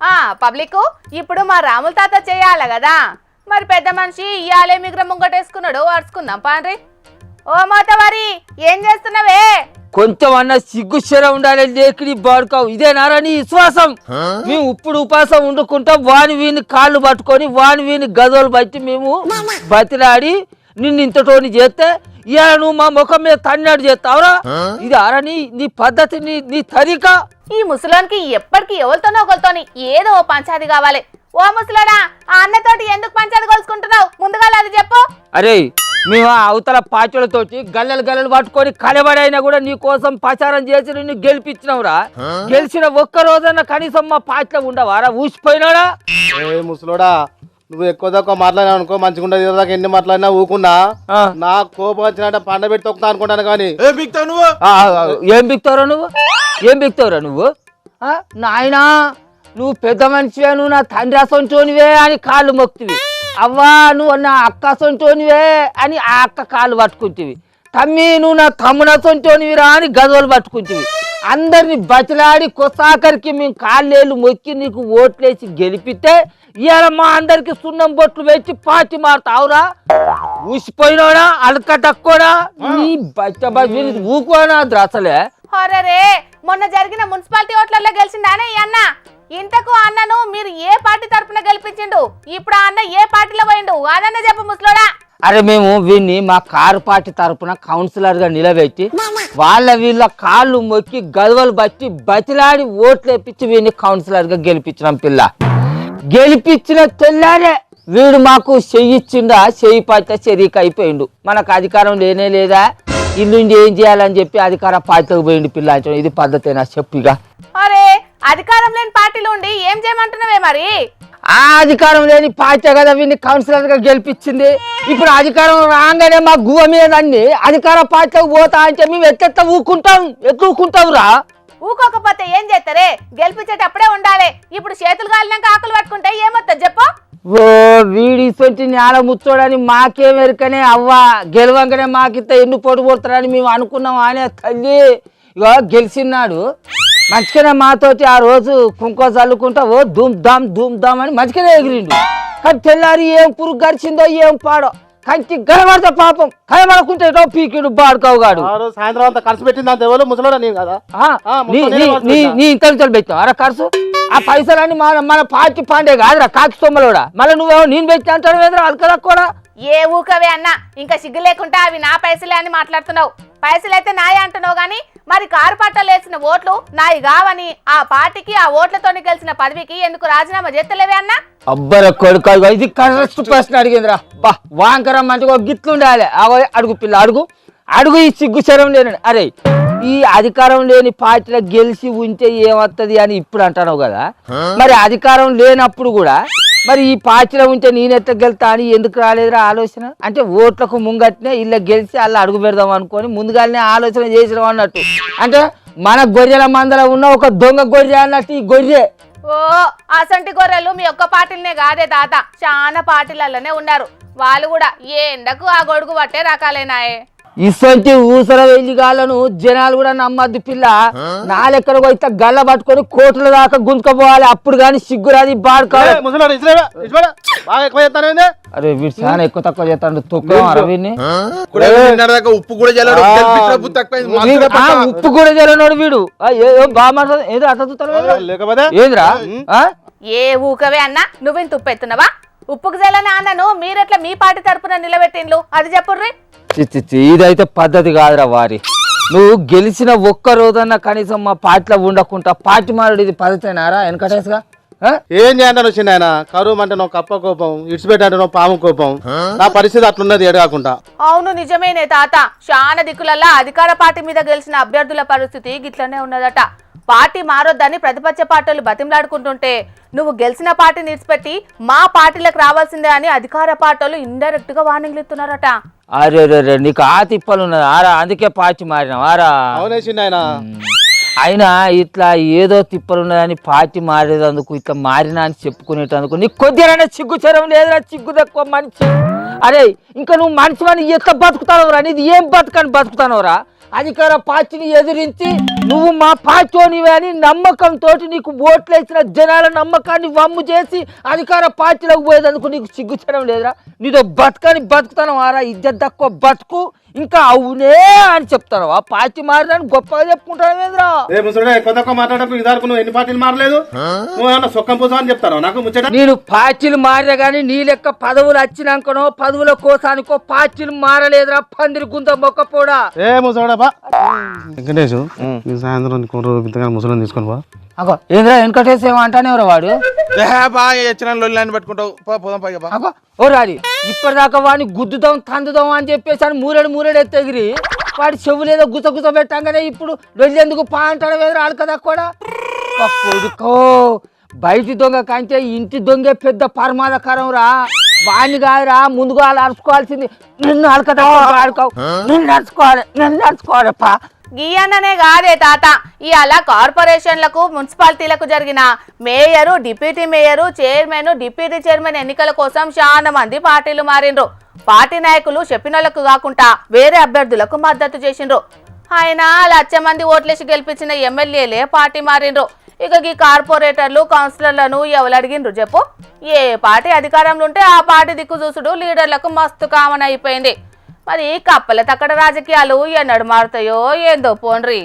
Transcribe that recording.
ఆ పబ్లిక్ ఇప్పుడు మా రాముల తాత చేయాలి కదా. మరి పెద్ద మనిషి ఇయాలే మిగ్ర ముంగటేసుకున్నాడు అరుచుకుందాం పాండ్రి ఓ మోతవారి ఏం చేస్తున్నావే? కొంచెం అన్న సిగ్గు శర ఉండాలి లేకిడి బాడుకావు. ఇదే నారని విశ్వాసం. మేము ఇప్పుడు ఉపాసం వండుకుంటాం వాని వీని కాళ్ళు పట్టుకొని వాని వీని గదోలు బట్టి మేము బతిలాడి నిన్ను ఇంతటోని చేస్తే ఇవాళ నువ్వు మా ముఖం మీద తన్నాడు చేస్తావురా? ఇది అరని నీ పద్ధతి నీ నీ తరికా. ఈ ముసలోనికి ఎప్పటికి ఎవరితోనో ఒకరితోని ఏదో ఓ పంచాది కావాలి. ఓ ముసలోడా ఆ అన్నతోటి ఎందుకు పంచాది కొలుసుకుంటున్నావు? ముందుగా అది చెప్పు. అరే మేము ఆ అవతల పాచలతోటి గల్లలు గల్లలు పట్టుకొని కలబడైనా కూడా నీ కోసం ప్రచారం చేసి నిన్ను గెలిపించినవురా. గెలిచిన ఒక్క రోజన్న కనీసం మా పాచలో ఉండవారా? ఊసిపోయినాడా? ఏ ముసలోడా నువ్వు ఎక్కువ తక్కువ మాట్లాడినా అనుకో మంచిగా ఉండదు. దాకా ఎన్ని మాట్లాడినా ఊకున్నా. నా కోపం వచ్చినట్టు పండ పెట్టి తొక్కుతా అనుకుంటాను కానీ. ఏ బిక్తావు నువ్వు? ఆ, ఏం బిక్తావురా నువ్వు? ఏం బిక్తావురా నువ్వు? ఆ, నాయనా నువ్వు పెద్ద మనిషివే నువ్వు నా తండ్రి అసొంటోనివే అని కాళ్ళు మొక్తివి అవ్వా నువ్వు నా అక్క అసొంటోనివే అని ఆ అక్క కాళ్ళు పట్టుకుంటివి. తమ్మి నువ్వు నా తమ్ముడు అసొంటోనివిరా అని గదవలు పట్టుకుంటివి. అందరిని బతిలాడి కొసాకరికి మేము కాళ్ళేళ్ళు మొక్కి నీకు ఓట్లేసి గెలిపితే ఇవాళ మా అందరికి సున్నం బొట్లు పెట్టి పార్టీ మారుతావురా? ఊసిపోయినోడా? అలక తక్కువడా? నీ బచ్చ ఊకోనా అసలే హొరరే మొన్న జరిగిన మున్సిపాలిటీ ఓట్లలో గెలిచిందానే ఈ అన్న. ఇంతకు అన్నను మీరు ఏ పార్టీ తరపున గెలిపించిండు? ఇప్పుడు ఆ అన్న ఏ పార్టీలో పోయిండు? అదన్న చెప్పు ముసలోడా. అరే మేము వీన్ని మా కారు పార్టీ తరపున కౌన్సిలర్గా నిలబెట్టి వాళ్ళ వీళ్ళ కాళ్ళు మొక్కి గదవలు బట్టి బతిలాడి ఓట్లు వేపించి వీడిని కౌన్సిలర్గా గెలిపించినాం పిల్ల. గెలిపించిన తెల్లారే వీడు మాకు చెయ్యిచ్చిండా చెయ్యి పార్టీ శరీక అయిపోయిండు. మనకు అధికారం లేనే లేదా? ఇల్లుండి ఏం చేయాలని చెప్పి అధికార పార్టీకి పోయిండు పిల్ల అంటాడు. ఇది పద్ధతేనా చెప్పిగా అరే అధికారం లేని పార్టీలు ఉండి ఏం చేయమంటున్నావే మరి? ఆ అధికారం లేని పార్టీ కదా వీడిని కౌన్సిలర్గా గెలిపించింది. ఇప్పుడు అధికారం రాగానే మా గువ మీద అన్ని అధికార పార్టీకి పోతా అంటే మేము ఎత్తెత్త ఊకుంటాం? ఎట్లా ఊకుంటాం రా ఊకోకపోతే ఏం చేస్తారే? గెలిపించేటప్పుడే ఉండాలి. ఇప్పుడు చేతులు కాలినాక ఆకులు పట్టుకుంటే ఏమొస్తుంది చెప్పు? ఓ వీడి సొంటి నేల ముచ్చోడని మాకేం ఎరుకనే అవ్వా. గెలవంగానే మాకింత ఎన్ను పొడి కొడతారని మేము అనుకున్నాం. అనే తల్లి. ఇగో గెలిచినాడు మంచిగానే మాతోటి ఆ రోజు కుంకో చల్లుకుంటా ఓ ధూమ్ ధామ్ ధూమ్ ధామ్ అని మంచిగానే ఎగిరిండు. కానీ తెల్లారి ఏం పురుగు గడిచిందో ఏం పాడో కంచి గడబడితే పాపం కనబడకుంటే ఏటో పీకిడు బాడుకోగాడు సాయంత్రం అంతా ఖర్చు పెట్టింది అంత ఎవరు ముసలోడా నేను కదా. నీ ఇంతలు పెట్టావు అరే ఖర్చు. ఆ పైసలన్నీ మన మన పార్టీ పాండే కాదురా కాకి సొమ్మలోడా. మళ్ళీ నువ్వేమో నేను పెట్టి అంటాడు వేదరా అలకదా కూడా. ఏ ఊకవే అన్న ఇంకా సిగ్గు లేకుండా అవి నా పైసలే అని మాట్లాడుతున్నావు. పైసలైతే నాయే అంటున్నావు గాని మరి కారు పట్టలు వేసిన ఓట్లు నాయి కావని ఆ పార్టీకి ఆ ఓట్లతోని గెలిచిన పదవికి ఎందుకు రాజీనామా చేస్తలేవే అన్న? అబ్బర కొడుకు ఇది కరెక్ట్ ప్రశ్న అడిగిందిరా. బా వాంకరం మంచిగా గిట్లు ఉండాలి. అడుగు పిల్ల అడుగు. అడుగు ఈ సిగ్గు శరం లేని అరే ఈ అధికారం లేని పార్టీలో గెలిచి ఉంటే ఏమవుతుంది అని ఇప్పుడు అంటున్నావు కదా. మరి అధికారం లేనప్పుడు కూడా మరి ఈ పార్టీలో ఉంటే నేను గెలుతా అని ఎందుకు రాలేదురా ఆలోచన? అంటే ఓట్లకు ముంగట్నే ఇలా గెలిచి అలా అడుగు పెడదాం అనుకొని ముందుగానే ఆలోచన చేసినాం అన్నట్టు. అంటే మన గొర్రెల మందల ఉన్న ఒక దొంగ గొర్రె అన్నట్టు ఈ గొర్రె. ఓ అసంటి గొర్రెలు మీ ఒక్క పార్టీలనే కాదే తాత. చాలా పార్టీలలోనే ఉన్నారు. వాళ్ళు కూడా ఏ ఎండకు ఆ గొడుగు పట్టే రకాలేనాయే ఇసొంటి ఊసర వెళ్ళిగాలను జనాలు కూడా నమ్మద్దు పిల్ల. నా లెక్కన పోయితే గల్ల పట్టుకొని కోట్ల దాకా గుంజుకపోవాలి. అప్పుడు కానీ సిగ్గురాది బాడుకోవాలి? అరే వీడు చాలా ఎక్కువ తక్కువ చేస్తాడు. తొక్క అరవిని ఉప్పు కూడా. ఉప్పు కూడా జలనోడు వీడు. బాగా మాట్లాడు ఏదో అట్లా చూస్తాడు ఏంద్రా? ఆ? ఏ ఊకవే అన్న నువ్వింత ఉప్పు ఎత్తున్నావా? ఉప్పుకు జల్లని అన్నను మీరెట్లా మీ పార్టీ తరపున నిలబెట్టిండ్లు? అది చెప్పుర్రి. చి, ఇదైతే పద్ధతి కాదురా వారి. నువ్వు గెలిచిన ఒక్క రోజన్నా కనీసం మా పార్టీలో ఉండకుండా పార్టీ మారుడు ఇది పద్ధతేనారా వెనకటేసుగా ఏం చేయంటాను చిన్న ఆయన కరువు అంటే నువ్వు కప్ప కోపం ఇడిచిపెట్టే నువ్వు పాము కోపం. నా పరిస్థితి అట్లున్నది ఏడు కాకుండా. అవును నిజమేనే తాత. చాలా దిక్కులల్లా అధికార పార్టీ మీద గెలిచిన అభ్యర్థుల పరిస్థితి గిట్లనే ఉన్నదట. పార్టీ మారొద్దని ప్రతిపక్ష పార్టీలు బతిమలాడుకుంటుంటే నువ్వు గెలిచిన పార్టీని విడిచిపెట్టి మా పార్టీలకు రావాల్సిందే అని అధికార పార్టీలు ఇండైరెక్ట్గా వార్నింగ్లు ఇస్తున్నారట. అరే నీకు ఆ తిప్పలు ఉన్నది. ఆరా అందుకే పార్టీ మారినావు. ఆరా. అవునే చిన్న ఆయన అయినా ఇట్లా ఏదో తిప్పలు ఉన్నదని పార్టీ మారేదందుకు ఇట్లా మారినా అని చెప్పుకునేటందుకు నీకు కొద్దిగా చిగ్గు చెరం లేదురా సిగ్గు తక్కువ మనిషి. అరే ఇంకా నువ్వు మనిషి అని ఎట్లా బతుకుతావు రా నీది ఏం బతుకని బతుకుతానవరా అధికార పార్టీని ఎదిరించి నువ్వు మా పార్టీనివే అని నమ్మకంతో నీకు ఓట్లు వేసిన జనాల నమ్మకాన్ని వమ్ము చేసి అధికార పార్టీలోకి పోయేదందుకు నీకు సిగ్గుచడం లేదురా? నీతో బతకని బతుకుతాను ఆరా ఇద్దరు తక్కువ బతుకు. ఇంకా అవునే అని చెప్తాను ఆ పార్టీ మారినని గొప్పగా చెప్పుకుంటాను ఏ ముసడే నువ్వు ఎన్ని పార్టీలు మారలేదు? నువ్వు ఏమన్నా సొక్కం పూసా అని నాకు ముచ్చట. నేను పార్టీలు మారినా కానీ నీ లెక్క పదవులు వచ్చినాకనో పదవుల కోసానికో పార్టీలు మారలేదురా పందిరి గుంత మొక్కపోడా? ఏ ముసడా బా. సాయంత్రం ఇంతగా ముసలిని తీసుకొని బా. అగో ఏంద్రా వెంకటేశ్ ఏమంటానే వాడు? దేహా పట్టుకుంటావు. పో, పోదాం పైగా ఓ రాడి ఇప్పటిదాకా వాడిని గుద్దుదాం తందుదాం అని చెప్పేసి అని మూరేడు మూరేడు ఎత్తగిరి వాడి చెవులేదో గుస గుస పెట్టంగానే ఇప్పుడు వెళ్ళేందుకు పా అంటాడు వేదరు ఆడు కదా కూడా? ఆ కొడుకో బయటి దొంగ కంటే ఇంటి దొంగే పెద్ద పరమాదకరం రా. వాడిని కాదురా ముందుగా వాళ్ళు అరుచుకోవాల్సింది నిన్ను ఆడుకోవు. నిన్ను అరుచుకోవాలి నిన్ను అరుచుకోవాలి పా గీయన్ననే కాదే తాత. ఇవాళ కార్పొరేషన్లకు మున్సిపాలిటీలకు జరిగిన mayor deputy mayor chairman deputy chairman ఎన్నికల కోసం చాలా మంది పార్టీలు మారిండ్రు. పార్టీ నాయకులు చెప్పినోళ్ళకు కాకుండా వేరే అభ్యర్థులకు మద్దతు చేసిండ్రు. ఆయన లక్ష మంది ఓట్లేసి గెలిపించిన ఎమ్మెల్యేలే పార్టీ మారిండ్రు. ఇక ఈ కార్పొరేటర్లు కౌన్సిలర్లను ఎవరు అడిగిండ్రు చెప్పు? ఏ పార్టీ అధికారంలో ఉంటే ఆ పార్టీ దిక్కు చూసుడు లీడర్లకు మస్తు కామన్ అయిపోయింది. మరి కప్పల తక్కడ రాజకీయాలు ఎన్నడు మారుతాయో ఏందో పోన్రి.